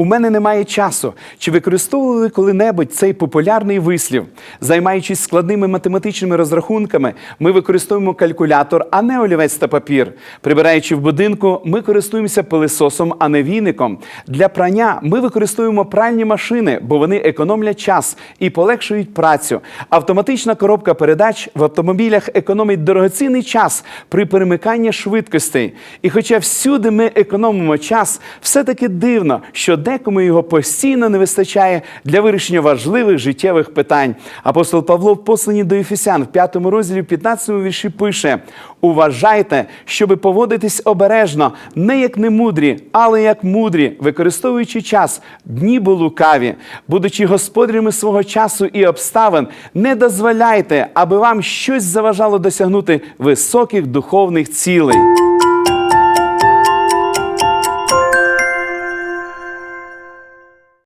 У мене немає часу. Чи використовували коли-небудь цей популярний вислів? Займаючись складними математичними розрахунками, ми використовуємо калькулятор, а не олівець та папір. Прибираючи в будинку, ми користуємося пилисосом, а не віником. Для прання ми використовуємо пральні машини, бо вони економлять час і полегшують працю. Автоматична коробка передач в автомобілях економить дорогоцінний час при перемиканні швидкостей. І хоча всюди ми економимо час, все-таки дивно, що декому його постійно не вистачає для вирішення важливих життєвих питань. Апостол Павло в посланні до Ефесян в 5 розділі, в 15 вірші пише: Уважайте, щоби поводитись обережно, не як немудрі, але як мудрі, використовуючи час, дні бо лукаві, будучи господарями свого часу і обставин, не дозволяйте, аби вам щось заважало досягнути високих духовних цілей.